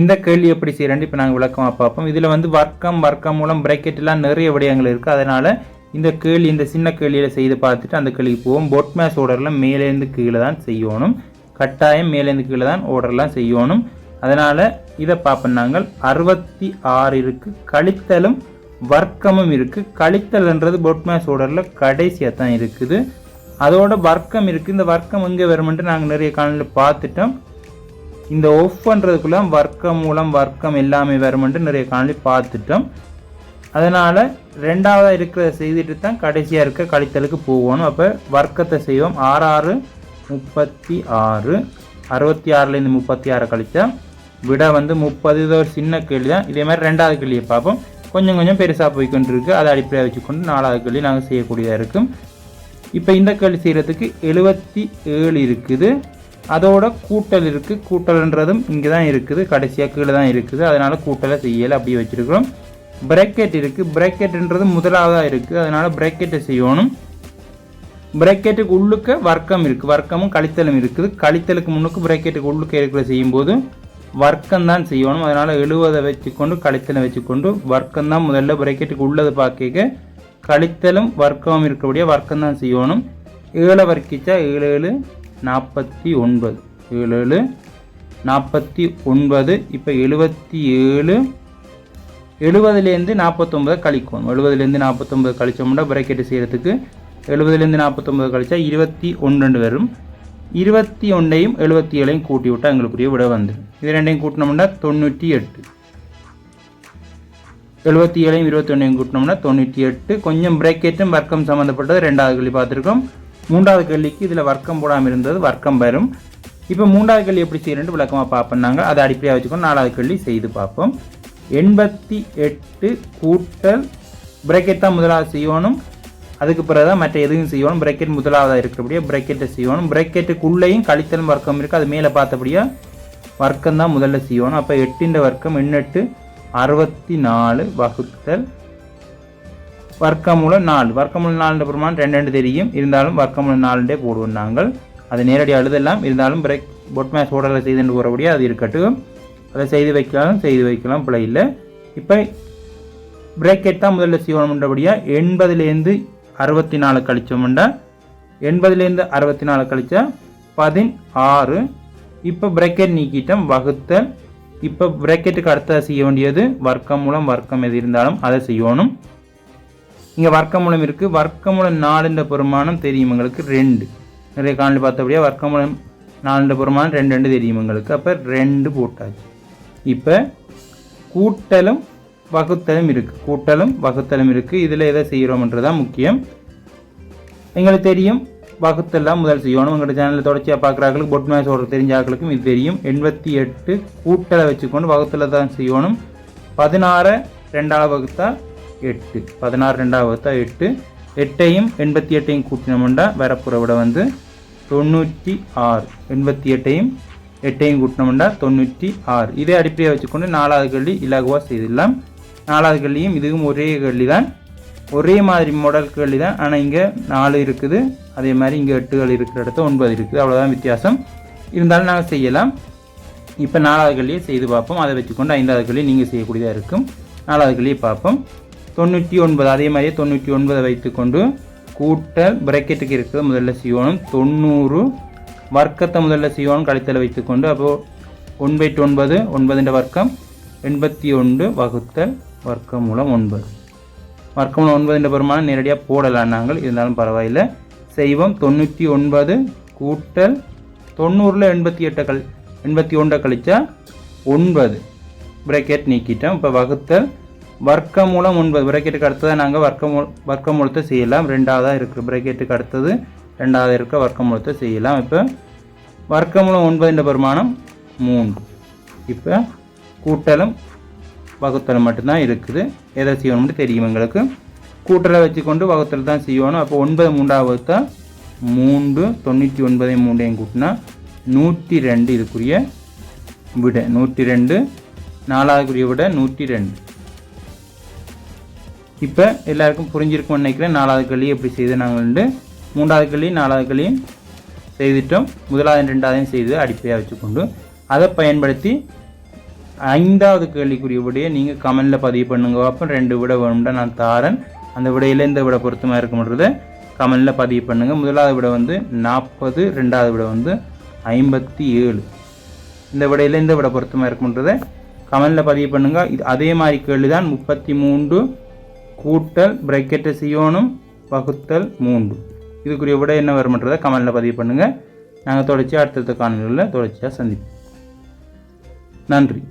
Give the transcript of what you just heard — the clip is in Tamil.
இந்த கேள்வி எப்படி செய்கிறேன் இப்போ நாங்கள் விளக்கமாக பார்ப்போம். இதில் வந்து வர்க்கம் வர்க்கம் மூலம் பிரேக்கெட்லாம் நிறைய விடயங்கள் இருக்குது அதனால் இந்த கேள்வி இந்த சின்ன கேள்வியில் செய்து பார்த்துட்டு அந்த கேள்விக்கு போவோம். பொட் மேட்ச் ஓர்டரில் மேலேருந்து கீழே தான் செய்யணும். கட்டாயம் மேலேருந்து கீழே தான் ஓர்டர்லாம் செய்யணும். அதனால் இதை பார்ப்போம் நாங்கள். அறுபத்தி ஆறு இருக்குது கழித்தலும் வர்க்கமும் இருக்குது கழித்தல்ன்றது பொட் மேட்ச் ஓர்டரில் கடைசியாக தான் இருக்குது. அதோட வர்க்கம் இருக்குது இந்த வர்க்கம் எங்கே வருமென்ட்டு நாங்கள் நிறைய காலையில் பார்த்துட்டோம். இந்த ஒஃப் பண்ணுறதுக்குள்ளே வர்க்கம் மூலம் வர்க்கம் எல்லாமே வருமென்ட்டு நிறைய காணொலி பார்த்துட்டோம். அதனால் ரெண்டாவதாக இருக்கிறத செய்துட்டு தான் கடைசியாக இருக்க கழித்தலுக்கு போகணும் அப்போ வர்க்கத்தை செய்வோம். ஆறு ஆறு முப்பத்தி ஆறு அறுபத்தி ஆறுலேருந்து முப்பத்தி ஆறு கழித்தா விட வந்து முப்பது. இது ஒரு சின்ன கேள்வி தான். இதே மாதிரி ரெண்டாவது கேள்வியை பார்ப்போம். கொஞ்சம் கொஞ்சம் பெருசாக போய்கொண்டு இருக்குது அதை அடிப்படையாக வச்சுக்கொண்டு நாலாவது கேள்வி நாங்கள் செய்யக்கூடியதாக இருக்கும். இப்போ இந்த கேள்வி செய்கிறதுக்கு எழுபத்தி ஏழு இருக்குது. அதோட கூட்டல் இருக்குது கூட்டல்ன்றதும் இங்கே தான் இருக்குது. கடைசியாக கீழே தான் இருக்குது. அதனால் கூட்டலை செய்யலை. அப்படியே வச்சுருக்கிறோம். பிரேக்கெட் இருக்குது பிரேக்கெட்டுன்றது முதலாவதாக இருக்குது அதனால் பிரேக்கெட்டை செய்யணும். பிரேக்கெட்டுக்கு உள்ளுக்க வர்க்கம் இருக்குது வர்க்கமும் கழித்தலும் இருக்குது. கழித்தலுக்கு முன்னுக்கு பிரேக்கெட்டுக்கு உள்ளுக்க இருக்கிற செய்யும்போது வர்க்கம் தான் செய்யணும். அதனால் எழுவதை வச்சுக்கொண்டு கழித்தலை வச்சுக்கொண்டு வர்க்கம் தான் முதல்ல பிரேக்கெட்டுக்கு உள்ளது பார்க்க. கழித்தலும் வர்க்கமும் இருக்கக்கூடிய வர்க்கம் தான் செய்யணும். ஏழை வர்க்கிச்சா? ஏழு ஏழு. நாற்பத்தி ஒன்பது. ஏழு ஏழு. நாற்பத்தி ஒன்பது இப்போ எழுபத்தி ஏழு. எழுபதுலேருந்து நாற்பத்தொம்பதை கழிக்கணும். எழுபதுலேருந்து நாற்பத்தொம்பது கழிச்சோம்னா பிரேக்கெட்டு செய்கிறதுக்கு எழுபதுலேருந்து நாற்பத்தொம்பது கழிச்சா இருபத்தி ஒன்று வரும். இருபத்தி ஒன்றையும் எழுபத்தி ஏழையும் கூட்டி விட்டால் எங்களுக்குரிய விட வந்துடும். இது ரெண்டையும் கூட்டினோம்னா தொண்ணூற்றி எட்டு. எழுபத்தி ஏழையும் இருபத்தி ஒன்றையும் கூட்டினோம்னா தொண்ணூற்றி எட்டு. கொஞ்சம் பிரேக்கெட்டும் வர்க்கம் சம்மந்தப்பட்டது ரெண்டாவது கழி பார்த்துருக்கோம். மூன்றாவது கேள்விக்கு இதில் வர்க்கம் போடாமல் இருந்தது வர்க்கம் வரும். இப்போ மூன்றாவது கேள்வி எப்படி செய்யணும்னு விளக்கமாக பார்ப்போம் நாங்கள் அதை அடிப்படையாக வச்சுக்கணும். நாலாவது கேள்வி செய்து பார்ப்போம். எண்பத்தி எட்டு கூட்டல் பிரேக்கெட் தான் முதலாவது செய்யணும். அதுக்கு பிறகு தான் மற்ற எதுவும் செய்யணும். பிரேக்கெட் முதலாவதாக இருக்கிறபடியே பிரேக்கெட்டை செய்யணும். பிரேக்கெட்டுக்குள்ளேயும் கழித்தலும் வர்க்கம் இருக்குது அது மேலே பார்த்தபடியா வர்க்கம் தான் முதல்ல செய்யணும். அப்போ எட்டின்ற வர்க்கம் எண்ணெட்டு அறுபத்தி நாலு வகுத்தல் வர்க்கமூலம் நாலு. வர்க்கமூலம் நாலுன்ற பிரமாணம் ரெண்டு ரெண்டு தெரியும். இருந்தாலும் வர்க்கமூலம் நாலுண்டே போடுவோம் நாங்கள். அது நேரடி எழுதலாம். இருந்தாலும் பிரேக் பொட் மேட்ச் ஓடரில் செய்துட்டு போகிறபடியே அது இருக்கட்டும். அதை செய்து வைக்கலாம் செய்து வைக்கலாம் பிழை இல்லை. இப்போ பிரேக்கெட் தான் முதல்ல செய்யணுன்றபடியாக எண்பதுலேருந்து அறுபத்தி நாலு கழிச்சோம்னா எண்பதுலேருந்து அறுபத்தி நாலு கழிச்சா பதினாறு. இப்போ பிரேக்கெட் நீக்கிட்டோம். வகுத்தல் இப்போ பிரேக்கெட்டுக்கு அடுத்தது செய்ய வேண்டியது வர்க்கம் மூலம் வர்க்கம் எது இருந்தாலும் அதை செய்யணும். இங்கே வர்க்கமூலம் இருக்குது வர்க்கமூலம் நாலுன்ற பெருமானம் தெரியும் எங்களுக்கு ரெண்டு. நிறைய காணொலி பார்த்தபடியா வர்க்கமூலம் நாலுன்ற பெருமானம் ரெண்டு ரெண்டு தெரியும் எங்களுக்கு. அப்போ ரெண்டு போட்டாச்சு. இப்போ கூட்டலும் வகுத்தலும் இருக்குது கூட்டலும் வகுத்தலும் இருக்குது இதில் எதை செய்கிறோம்ன்றது தான் முக்கியம். எங்களுக்கு தெரியும். வகுத்தெல்லாம் முதல் செய்யணும். எங்களோட சேனலில் தொடர்ச்சியாக பார்க்குறாங்களுக்கு பொட் மேட்ச் ஓடுற தெரிஞ்ச ஆக்களுக்கும் இது தெரியும். எண்பத்தி எட்டு கூட்டலை வச்சுக்கொண்டு வகுத்தில் தான் செய்யணும். பதினாறு ரெண்டாவது வகுத்தால் எட்டு. பதினாறு ரெண்டாவது வகுத்தா எட்டு. எட்டையும் எண்பத்தி எட்டையும் கூட்டினோம்னா வரப்புற விட வந்து தொண்ணூற்றி ஆறு. எண்பத்தி எட்டையும் எட்டையும் கூட்டினோம்னா தொண்ணூற்றி ஆறு. இதே அடிப்படையாக வச்சுக்கொண்டு நாலாவது கல்வி இலகுவாக செய்திடலாம். நாலாவது கல்வியும் இதுவும் ஒரே கல்வி தான் ஒரே மாதிரி மாடல் கல்வி தான் ஆனால் இங்கே நாலு இருக்குது. அதே மாதிரி இங்கே எட்டுகள் இருக்கிற இடத்துல ஒன்பது இருக்குது. அவ்வளோதான் வித்தியாசம். இருந்தாலும் நாங்கள் செய்யலாம். இப்போ நாலாவது கல்வியை செய்து பார்ப்போம். அதை வச்சுக்கொண்டு ஐந்தாவது கல்வி நீங்கள் செய்யக்கூடியதாக இருக்கும். நாலாவது கல்வியை பார்ப்போம். தொண்ணூற்றி ஒன்பது அதே மாதிரியே தொண்ணூற்றி ஒன்பதை வைத்துக்கொண்டு கூட்ட பிரக்கெட்டுக்கு இருக்கிறது முதல்ல செய்யணும் தொண்ணூறு வர்க்கத்தை முதல்ல செய்யணும் கழித்தலை வைத்துக்கொண்டு அப்போது ஒன் பை ஒன்பது ஒன்பதுன்ற வர்க்கம் எண்பத்தி ஒன்று வகுத்தல் வர்க்கம் மூலம் ஒன்பது. வர்க்கம் மூலம் ஒன்பதுன்ற பெருமானம் நேரடியாக போடலாம் நாங்கள் இருந்தாலும் பரவாயில்லை. செய்வோம். தொண்ணூற்றி ஒன்பது கூட்டல் தொண்ணூறில் எண்பத்தி எட்டை கழி எண்பத்தி ஒன்றை கழித்தா ஒன்பது. பிரேக்கெட் நீக்கிட்டோம். இப்போ வகுத்தல் வர்க்க மூலம் ஒன்பது பிரக்கெட்டுக்கு அடுத்ததாக நாங்கள் வர்க்க மூ வர்க்க மூலத்தை செய்யலாம். ரெண்டாவதாக இருக்கிற பிரக்கெட்டுக்கு அடுத்தது ரெண்டாவது இருக்க. வர்க்க மூலத்தை செய்யலாம். இப்போ வர்க்க மூலம் ஒன்பதுன்ற பெருமானம் மூன்று. இப்போ கூட்டலும் வகுத்தலும் மட்டும்தான் இருக்குது. எதை செய்யணும்னு தெரியும் எங்களுக்கு. கூட்டலை வச்சுக்கொண்டு வகுத்தல் தான் செய்யணும். அப்போ ஒன்பது மூன்றாவது? வகுத்தா மூன்று. தொண்ணூற்றி ஒன்பதையும் மூன்றையும் கூட்டினா நூற்றி ரெண்டு. இதுக்குரிய விட நூற்றி ரெண்டு. நாலாவதுக்குரிய விட நூற்றி ரெண்டு. இப்போ எல்லாருக்கும் புரிஞ்சிருக்கும்னு நினைக்கிறேன். நாலாவது களி எப்படி செய்து நாங்கள் மூன்றாவது கல்லியும் நாலாவது கல்லியும் செய்துட்டோம். முதலாவது ரெண்டாவதையும் செய்து அடிப்படையாக வச்சுக்கொண்டு அதை பயன்படுத்தி ஐந்தாவது கேள்விக்குரிய விடையை நீங்கள் கமெண்டில் பதிவு பண்ணுங்க. அப்போ ரெண்டு விட வேணும்டா நான் தாரேன். அந்த விடையில் இந்த விட பொருத்தமாக இருக்கும்ன்றத கமெண்டில் பதிவு பண்ணுங்கள் முதலாவது விட வந்து நாற்பது ரெண்டாவது விட வந்து ஐம்பத்தி ஏழு இந்த விடையில் இந்த விட பொருத்தமாக இருக்கும்ன்றத கமெண்டில் பதிவு பண்ணுங்கள் இது அதே மாதிரி கேள்வி தான் முப்பத்தி மூன்று கூட்டல் பிரைக்கெட்டை செய்யணும் வகுத்தல் மூன்று. இதுக்குரிய விட என்ன வரும்ன்றதை கமெண்டில் பதிவு பண்ணுங்கள் நாங்கள் தொடர்ச்சியாக அடுத்தடுத்த காணொலிகளில் தொடர்ச்சியாக சந்திப்போம். நன்றி.